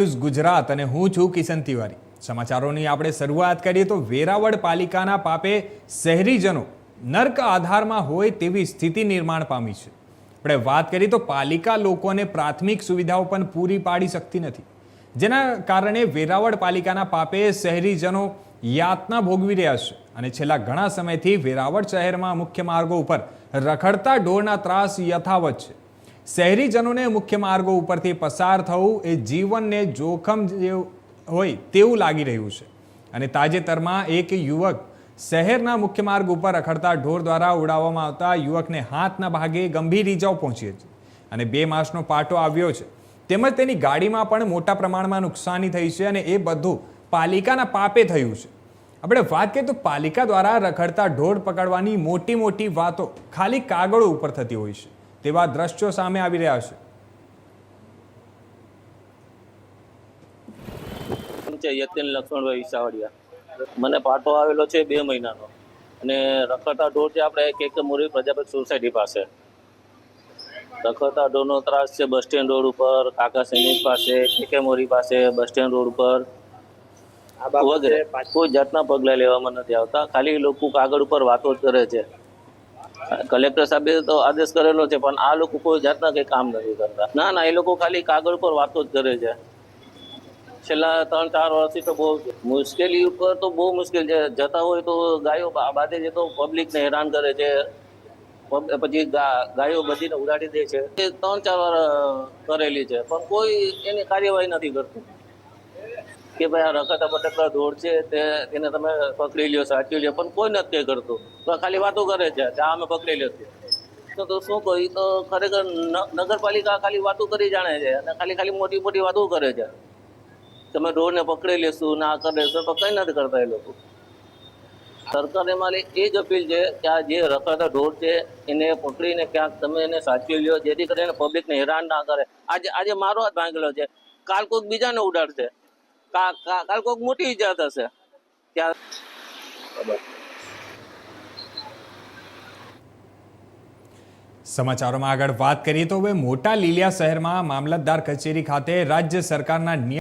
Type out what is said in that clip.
News Gujarat અને હું છું કિશન તિવારી. સમાચારોની આપણે શરૂઆત કરીએ તો વેરાવળ પાલિકાના પાપે શહેરીજનો નર્ક આધારમાં હોય તેવી સ્થિતિ નિર્માણ પામી છે. આપણે વાત કરીએ તો પાલિકા લોકોને પ્રાથમિક સુવિધાઓ પણ પૂરી પાડી શકતી નથી. જેના કારણે વેરાવળ પાલિકાના પાપે શહેરીજનો યાતના ભોગવી રહ્યા છે અને છેલ્લા ઘણા સમયથી વેરાવળ શહેરમાં મુખ્ય માર્ગો ઉપર રખડતા ઢોરના ત્રાસ યથાવત છે. શહેરીજનોને મુખ્ય માર્ગો ઉપરથી પસાર થવું એ જીવનને જોખમ હોય તેવું લાગી રહ્યું છે. અને તાજેતરમાં એક યુવક શહેરના મુખ્ય માર્ગ ઉપર રખડતા ઢોર દ્વારા ઉડાવવામાં આવતા યુવકને હાથના ભાગે ગંભીર ઈજાઓ પહોંચી હતી અને બે માસનો પાટો આવ્યો છે. તેમજ તેની ગાડીમાં પણ મોટા પ્રમાણમાં નુકસાની થઈ છે અને એ બધું પાલિકાના પાપે થયું છે. આપણે વાત કરીએ તો પાલિકા દ્વારા રખડતા ઢોર પકડવાની મોટી મોટી વાતો ખાલી કાગળો ઉપર થતી હોય છે. તેવા દ્રશ્યો સામે આવી રહ્યા છે. છે યતિન લક્ષ્મણભાઈ વિસાવડિયા. મને પાટો આવેલો છે બે મહિનાનો. અને રખડતા ઢોર છે આપણે એક એક મોરી પ્રજાપતિ સોસાયટી પાસે. રખડતા ઢોરનો ત્રાસ છે બસ સ્ટેન્ડ રોડ ઉપર કાકા સૈનિક પાસે કેકેમોરી પાસે બસ સ્ટેન્ડ રોડ ઉપર. વગેરે. કોઈ જાતના પગલાં લેવામાં નથી આવતા. ખાલી લોકો કાગળ ઉપર વાતો જ કરે છે. કલેક્ટર સાહેબે તો આદેશ કરેલો છે, પણ આ લોકો કોઈ જાતના કંઈ કામ નથી કરતા. ના ના, એ લોકો ખાલી કાગળ પર વાતો જ કરે છે. છેલ્લા ત્રણ, ચાર વર્ષથી તો બહુ મુશ્કેલી ઉપર તો બહુ મુશ્કેલ છે. જતા હોય તો ગાયો બાદે જે તો પબ્લિકને હેરાન કરે છે. પછી ગાયો બધીને ઉડાડી દે છે. એ ત્રણ, ચાર વાર કરેલી છે, પણ કોઈ એની કાર્યવાહી નથી કરતું. કે ભાઈ આ રખડતા ભટકતા ઢોર છે, તે તેને તમે પકડી લ્યો, સાચવી લ્યો, પણ કોઈ નથી કરતું. તો ખાલી વાતો કરે છે, કે અમે પકડી લેશું તો શું કહું, ઈ તો ખરેખર નગરપાલિકા ખાલી વાતો કરી જાણે છે, અને ખાલી ખાલી મોટી મોટી વાતો કરે છે. તમે ઢોરને પકડી લેશું, ના કરી લેશું, તો કંઈ નથી કરતા એ લોકો. સરકારને મારી એ જ અપીલ છે કે આ જે રખડતા ઢોર છે, એને પકડીને ક્યાંક તમે એને સાચવી લ્યો, જેથી કરીને પબ્લિકને હેરાન ના કરે. આજે આજે મારો હાથ ભાંગેલો છે. કાલ કોઈક બીજાને ઉડાડશે. કાલ કોઈક મોટી ઈજા ત્યાં સમાચારોમાં આગળ વાત કરીએ તો હવે મોટા લીલિયા શહેરમાં મામલતદાર કચેરી ખાતે રાજ્ય સરકારના